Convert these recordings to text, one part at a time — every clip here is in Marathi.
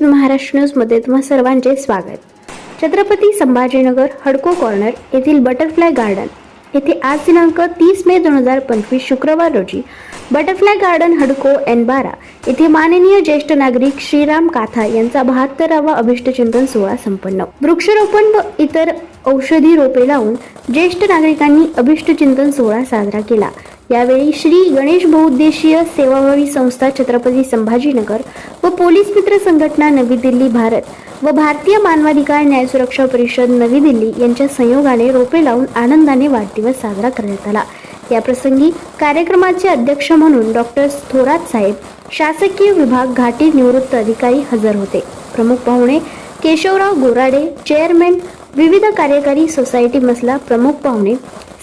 नमस्कार महाराष्ट्र न्यूजमध्ये तुम्हा सर्वांचे स्वागत. छत्रपती संभाजीनगर हडको कॉर्नर येथील बटरफ्लाय गार्डन येथे आज दिनांक तीस मे दोन हजार पंचवीस शुक्रवार रोजी बटरफ्लाय गार्डन हडको एन बारा येथे माननीय ज्येष्ठ नागरिक श्रीराम काथा यांचा बहात्तरावा अभिष्टचिंतन सोहळा संपन्न. वृक्षारोपण व इतर औषधी रोपे लावून ज्येष्ठ नागरिकांनी अभिष्टचिंतन सोहळा साजरा केला. यावेळी श्री गणेश बहुउद्देशीय सेवाभावी संस्था छत्रपती संभाजीनगर व पोलीस मित्र संघटना नवी दिल्ली भारत व भारतीय मानवाधिकार न्याय सुरक्षा परिषद नवी दिल्ली यांच्या संयोगाने रोपे लावून आनंदाने वाढदिवस साजरा करण्यात आला. याप्रसंगी कार्यक्रमाचे अध्यक्ष म्हणून डॉक्टर थोरात साहेब शासकीय विभाग घाटी निवृत्त अधिकारी हजर होते. प्रमुख पाहुणे केशवराव गोराडे चेअरमॅन विविध कार्यकारी सोसायटी मसला प्रमुख पाहुणे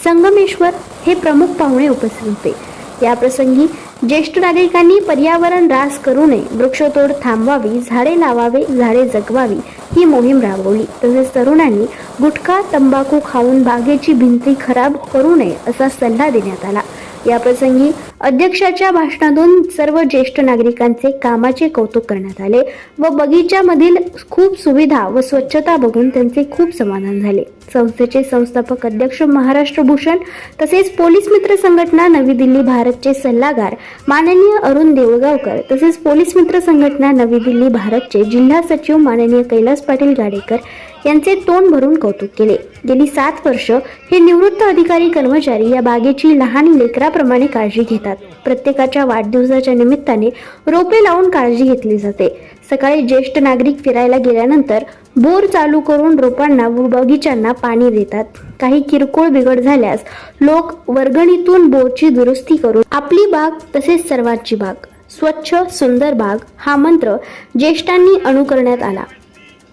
संगमेश्वर हे प्रमुख पाहुणे उपस्थित होते. या प्रसंगी ज्येष्ठ नागरिकांनी पर्यावरण ऱ्हास करू नये वृक्षतोड थांबवावी झाडे लावावे झाडे जगवावी ही मोहीम राबवली. तसेच तरुणांनी गुटखा तंबाखू खाऊन बागेची भिंती खराब करू नये असा सल्ला देण्यात आला. या प्रसंगी अध्यक्षाच्या भाषणातून सर्व ज्येष्ठ नागरिकांचे कामाचे कौतुक करण्यात आले व बगीच्यामधील खूप सुविधा व स्वच्छता बघून त्यांचे खूप समाधान झाले. संस्थेचे संस्थापक अध्यक्ष महाराष्ट्र भूषण तसेच पोलीस मित्र संघटना नवी दिल्ली भारतचे सल्लागार माननीय अरुण देवगावकर तसेच पोलीस मित्र संघटना नवी दिल्ली भारतचे जिल्हा सचिव माननीय कैलास पाटील गाडेकर यांचे तोंड भरून कौतुक केले. गेली सात वर्ष हे निवृत्त अधिकारी कर्मचारी या बागेची लहान लेकराप्रमाणे काळजी घेतात. प्रत्येकाच्या वाढदिवसाच्या निमित्ताने रोपे लावून काळजी घेतली जाते. सकाळी ज्येष्ठ नागरिक फिरायला गेल्यानंतर बोर चालू करून रोपांना व बगीच्यांना पाणी देतात. काही किरकोळ बिघड झाल्यास लोक वर्गणीतून बोरची दुरुस्ती करून आपली बाग तसेच सर्वांची बाग. स्वच्छ सुंदर बाग हा मंत्र ज्येष्ठांनी अनुकरण्यात आला.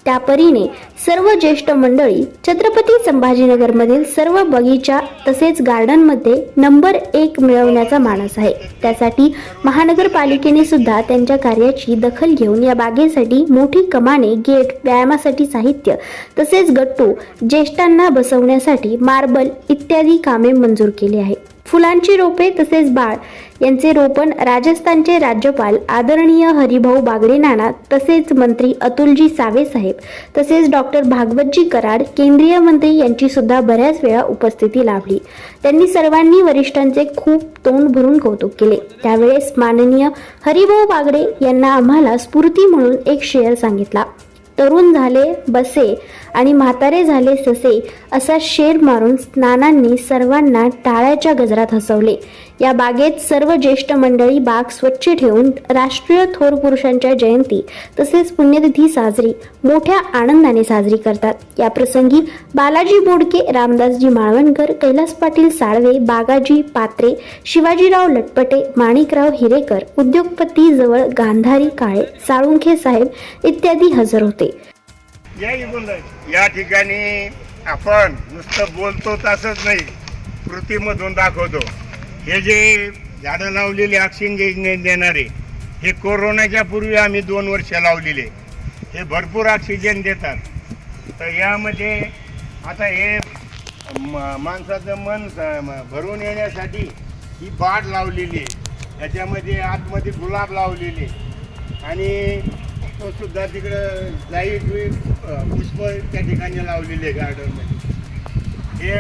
त्या परीने सर्व ज्येष्ठ मंडळी छत्रपती संभाजीनगरमधील सर्व बगीचा तसेच गार्डनमध्ये नंबर एक मिळवण्याचा मानस आहे. त्यासाठी महानगरपालिकेने सुद्धा त्यांच्या कार्याची दखल घेऊन या बागेसाठी मोठी कमाने गेट व्यायामासाठी साहित्य तसेच गट्टू ज्येष्ठांना बसवण्यासाठी मार्बल इत्यादी कामे मंजूर केली आहे फुलांची रोपे तसेच बाळ यांचे रोपण राजस्थानचे राज्यपाल आदरणीय हरिभाऊ बागडे नाना तसेच मंत्री अतुलजी सावे साहेब तसेच डॉक्टर भागवतजी कराड केंद्रीय मंत्री यांची सुद्धा बऱ्याच वेळा उपस्थिती लाभली. त्यांनी सर्वांनी वरिष्ठांचे खूप तोंड भरून कौतुक केले. त्यावेळेस माननीय हरिभाऊ बागडे यांना आम्हाला स्फूर्ती म्हणून एक शेअर सांगितला. तरुण झाले बसे आणि म्हातारे झाले ससे असा शेर मारून स्नानांनी सर्वांना टाळ्याच्या गजरात हसवले. या बागेत सर्व ज्येष्ठ मंडळी बाग स्वच्छ ठेवून राष्ट्रीय थोर पुरुषांच्या जयंती तसेच पुण्यतिथी साजरी मोठ्या आनंदाने साजरी करतात. या प्रसंगी बालाजी बोडके रामदासजी माळवणकर कैलास पाटील साळवे बागाजी पात्रे शिवाजीराव लटपटे माणिकराव हिरेकर उद्योगपती जवळ गांधारी काळे साळुंखे साहेब इत्यादी हजर होते. या या ठिकाणी आपण नुसतं बोलतो तसंच नाही कृतीमधून दाखवतो. हे जे झाडं लावलेले ऑक्सिजन देणारे हे कोरोनाच्या पूर्वी आम्ही दोन वर्ष लावलेले. हे भरपूर ऑक्सिजन देतात. तर यामध्ये आता हे म- माणसाचं मन भरून येण्यासाठी ही बाड लावलेली आहे. त्याच्यामध्ये आतमध्ये गुलाब लावलेले. आणि तो सुद्धा तिकडं लाइट पुष्प त्या ठिकाणी लावलेले आहे गार्डनमध्ये हे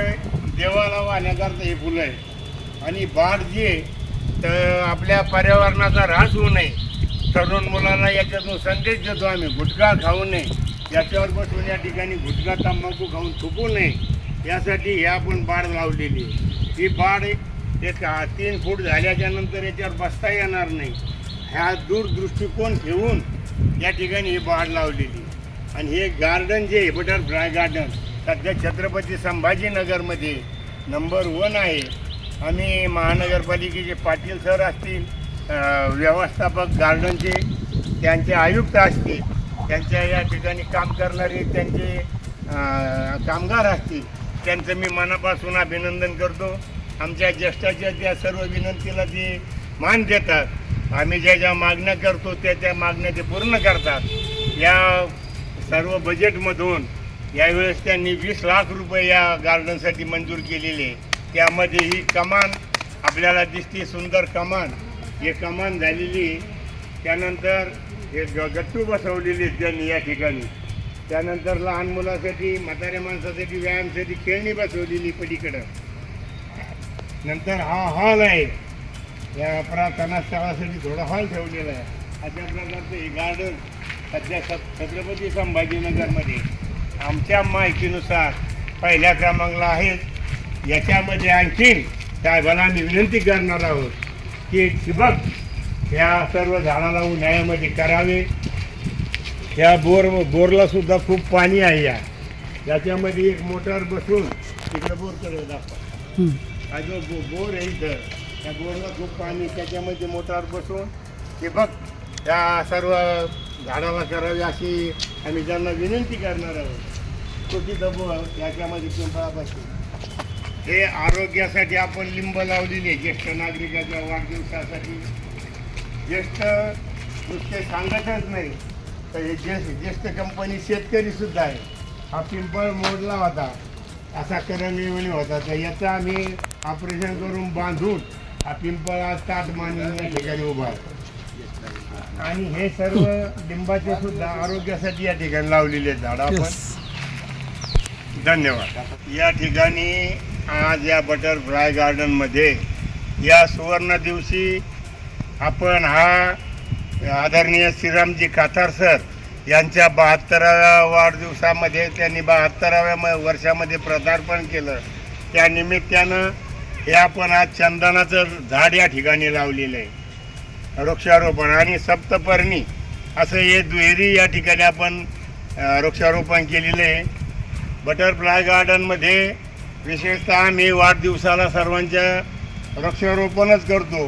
देवाला वाहण्याकरता हे फुलं आहे आणि बाढ जी आहे तर आपल्या पर्यावरणाचा ऱ्हास होऊ नये. तरुण मुलांना याच्यातून संदेश देतो आम्ही गुटखा खाऊ नये. याच्यावर बसून या ठिकाणी गुटखा तंबाखू खाऊन थुकू नये. यासाठी हे आपण बाड लावलेली आहे. ही बाड एक तीन फूट झाल्याच्यानंतर याच्यावर बसता येणार नाही. ह्या दूरदृष्टिकोन ठेवून या ठिकाणी ही बाड लावलेली. आणि हे गार्डन जे बटरफ्लाय गार्डन सध्या छत्रपती संभाजीनगरमध्ये नंबर वन आहे. आम्ही महानगरपालिकेचे पाटील सर असतील व्यवस्थापक गार्डनचे त्यांचे आयुक्त असतील त्यांच्या या ठिकाणी काम करणारे त्यांचे कामगार असतील त्यांचं मी मनापासून अभिनंदन करतो. आमच्या ज्येष्ठाच्या त्या सर्व विनंतीला ते मान देतात. आम्ही ज्या ज्या मागण्या करतो त्या त्या मागण्या ते पूर्ण करतात. या सर्व बजेटमधून यावेळेस त्यांनी वीस लाख रुपये या गार्डनसाठी मंजूर केलेले. त्यामध्ये ही कमान आपल्याला दिसते सुंदर कमान. हे कमान झालेली त्यानंतर हे ग- गट्टू बसवलेली त्यांनी या ठिकाणी. त्यानंतर लहान मुलासाठी म्हाताऱ्या माणसासाठी व्यायामसाठी खेळणी बसवलेली पलीकडं. नंतर हा हॉल आहे. या प्रार्थना स्थळासाठी थोडा हॉल ठेवलेला आहे. अशा प्रकारचं हे गार्डन सध्या छत- छत्रपती संभाजीनगरमध्ये. आमच्या माहितीनुसार पहिल्या क्रमांकला आहे याच्यामध्ये आणखीन साहेबांना आम्ही विनंती करणार आहोत की ठिबक या सर्व झाडाला उन्हाळ्यामध्ये करावे. या बोर बोरला सुद्धा खूप पाणी आहे या. याच्यामध्ये एक मोटर बसून तिकडे बोरकडे दाखवा. हा जो बो बोर आहे इथं त्या बोरला खूप पाणी त्याच्यामध्ये मोटार बसून ते बघ त्या सर्व झाडाला करावी अशी आम्ही त्यांना विनंती करणार आहोत छोटी दबो याच्यामध्ये याच्यामध्ये पिंपळापासून हे आरोग्यासाठी आपण लिंब लावलेली आहे ज्येष्ठ नागरिकाच्या वाढदिवसासाठी. ज्येष्ठ नुसते सांगतच नाही तर हे ज्येष्ठ ज्येष्ठ कंपनी शेतकरीसुद्धा आहे. हा पिंपळ मोडला होता असा करंगळी होता तर याचं आम्ही ऑपरेशन करून बांधून हा पिंपळ आज ताट मांडून या ठिकाणी उभा आहे. आणि हे सर्व लिंबाचे सुद्धा आरोग्यासाठी या ठिकाणी लावलेले झाडं आपण. धन्यवाद. या ठिकाणी आज या बटरफ्लाय गार्डनमध्ये या सुवर्ण दिवशी आपण हा आदरणीय श्रीरामजी कातार सर यांच्या बहात्तराव्या वाढदिवसामध्ये त्यांनी बहात्तराव्या म- वर्षामध्ये पदार्पण केलं. त्या निमित्तानं हे आपण आज चंदनाचं झाड या ठिकाणी लावलेलं आहे. वृक्षारोपण आणि सप्तपर्णी असं हे दुहेरी या ठिकाणी आपण वृक्षारोपण केलेलं आहे. बटरफ्लाय गार्डनमध्ये विशेषतः आम्ही वाढदिवसाला सर्वांच्या वृक्षारोपणच करतो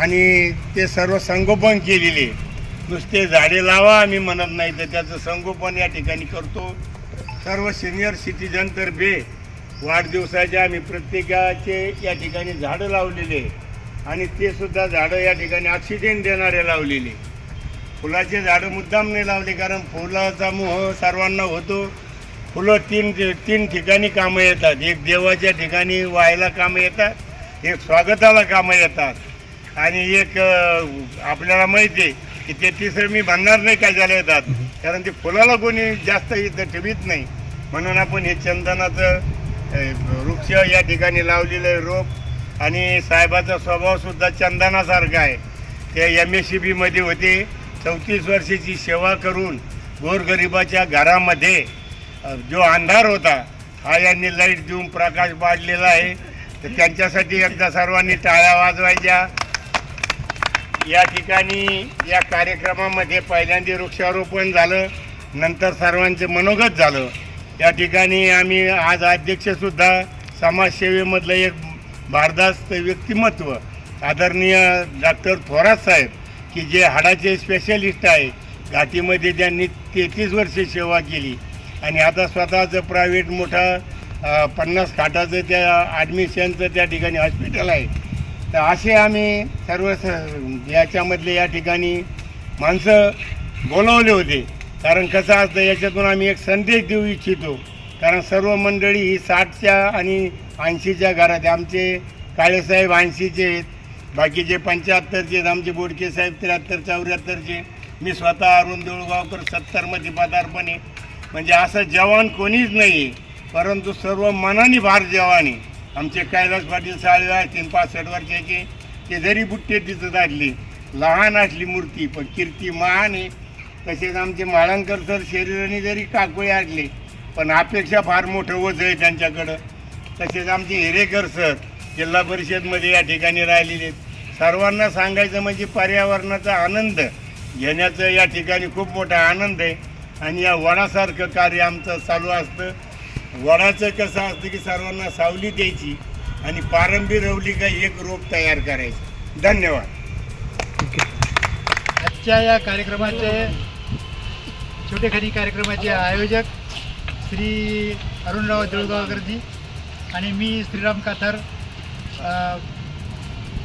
आणि ते सर्व संगोपन केलेले नुसते झाडे लावा आम्ही म्हणत नाही तर त्याचं संगोपन या ठिकाणी करतो. सर्व सिनियर सिटीजनतर्फे वाढदिवसाचे आम्ही प्रत्येकाचे या ठिकाणी झाडं लावलेले आणि ते सुद्धा झाडं या ठिकाणी ऑक्सिजन देणारे लावलेले फुलाचे झाडं मुद्दाम नाही लावले कारण फुलाचा मोह सर्वांना होतो. फुलं तीन तीन ठिकाणी कामं येतात. एक देवाच्या ठिकाणी व्हायला कामं येतात एक स्वागताला कामं येतात. आणि एक आपल्याला माहिती आहे की ते तिसरं मी म्हणणार नाही काय झालं येतात. कारण ते फुलाला कोणी जास्त इथं ठेवीत नाही. म्हणून आपण हे चंदनाचं वृक्ष या ठिकाणी लावलेलं आहे रोप. आणि साहेबाचा स्वभावसुद्धा चंदनासारखा आहे. ते एम एस सी बीमध्ये होते. चौतीस वर्षाची सेवा करून गोरगरिबाच्या घरामध्ये जो अंधार होता हा यांनी लाइट देऊन प्रकाश पाडलेला आहे. तर त्यांच्यासाठी एकदा सर्वांनी टाळ्या वाजवायच्या. या ठिकाणी या कार्यक्रमामध्ये पहिल्यांदा वृक्षारोपण झालं. नंतर सर्वांचं मनोगत झालं. या ठिकाणी आम्ही आज अध्यक्षसुद्धा समाजसेवेमधलं एक भारदास्त व्यक्तिमत्व आदरणीय डॉक्टर थोरात साहेब की जे हाडाचे स्पेशलिस्ट आहे. घाटीमध्ये त्यांनी तेहतीस वर्षे सेवा केली. आणि आता स्वतःचं प्रायव्हेट मोठं पन्नास खाटाचं त्या ॲडमिशनचं त्या ठिकाणी हॉस्पिटल आहे. तर असे आम्ही सर्व स- याच्यामधले या ठिकाणी माणसं बोलवले होते. कारण कसं असतं याच्यातून आम्ही एक संदेश देऊ इच्छितो. कारण सर्व मंडळी ही साठच्या आणि ऐंशीच्या घरात आहे. आमचे काळेसाहेब ऐंशीचे आहेत. बाकीचे पंच्याहत्तरचे आहेत आमचे बोडके साहेब त्र्याहत्तर चौऱ्याहत्तरचे. मी स्वतः अरुण देऊळगावकर सत्तरमध्ये पदार्पण आहे. म्हणजे असं जवान कोणीच नाही परंतु सर्व मनाने भार जवान आहे. आमचे कैलास पाटील साळवे असतील पासष्ट वर्षाचे. ते जरी बुट्टे दिसत असले लहान असली मूर्ती पण कीर्ती महान आहे. तसेच आमचे माळंकर सर शरीराने जरी काकोळे आणले पण अपेक्षा फार मोठं ओझ आहे त्यांच्याकडं. तसेच आमचे हिरेकर सर जिल्हा परिषदमध्ये या ठिकाणी राहिलेले आहेत. सर्वांना सांगायचं म्हणजे पर्यावरणाचा आनंद घेण्याचं या ठिकाणी खूप मोठा आनंद आहे. आणि या वडासारखं कार्य आमचं चालू असतं. वडाचं कसं असतं की सर्वांना सावली द्यायची आणि पारंबी रवली का एक रोप तयार करायचं. धन्यवाद. आजच्या या कार्यक्रमाचे छोटेखानी कार्यक्रमाचे आयोजक श्री अरुणराव देऊळगावकरजी आणि मी श्रीराम काथर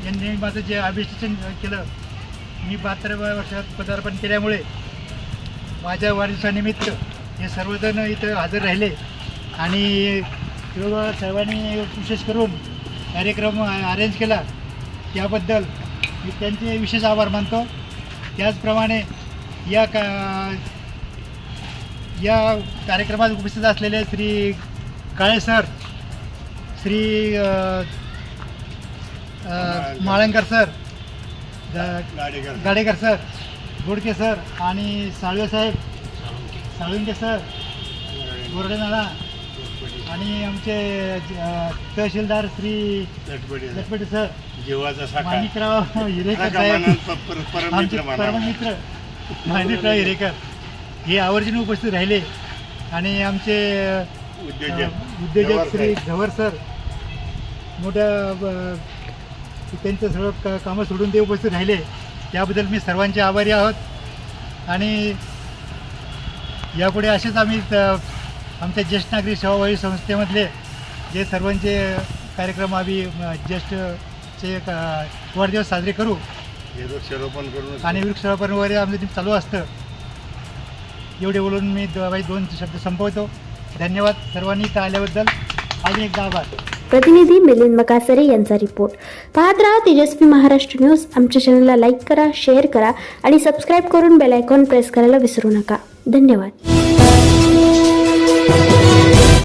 यांनी माझं जे अभिषेचन केलं मी बहात्तराव्या वर्षात पदार्पण केल्यामुळे माझ्या वाढदिवसानिमित्त हे सर्वजण इथं हजर राहिले आणि देऊळगाव साहेबांनी विशेष करून कार्यक्रम अरेंज केला. त्याबद्दल मी त्यांचे विशेष आभार मानतो. त्याचप्रमाणे या का या कार्यक्रमात उपस्थित असलेले Shri Kale sir Shri Malankar sir Gadekar. Sir Godke sir आणि साळवे साहेब साळुंके सर गोरडे नाना आणि आमचे तहसीलदार श्री लटपटे सर. जीवाचा माणिकराव हिरेकर साहेब. आमचे. परममित्र माणिकराव हिरेकर. हे आवर्जून उपस्थित राहिले. आणि आमचे उद्योजक. श्री. झवर सर मोठ्या त्यांचं सगळं क कामं सोडून ते उपस्थित राहिले. त्याबद्दल मी सर्वांचे आभारी आहोत. आणि यापुढे असेच आम्ही आमच्या ज्येष्ठ नागरिक सेवाभावी संस्थेमधले जे सर्वांचे कार्यक्रम आम्ही ज्येष्ठचे वाढदिवस साजरे करू. वृक्षारोपण करून आणि वृक्षारोपण वगैरे आमचं चालू असतं एवढे बोलून मी बाई दोन शब्द संपवतो. धन्यवाद सर्वांनी इथं आल्याबद्दल. आणि एकदा आभार. प्रतिनिधी मिलिंद मकासरे यांचा रिपोर्ट. पाहत राहा तेजस्वी महाराष्ट्र न्यूज. आमच्या चॅनलला लाईक करा शेअर करा आणि सबस्क्राईब करून बेल आयकॉन प्रेस करायला विसरू नका. धन्यवाद.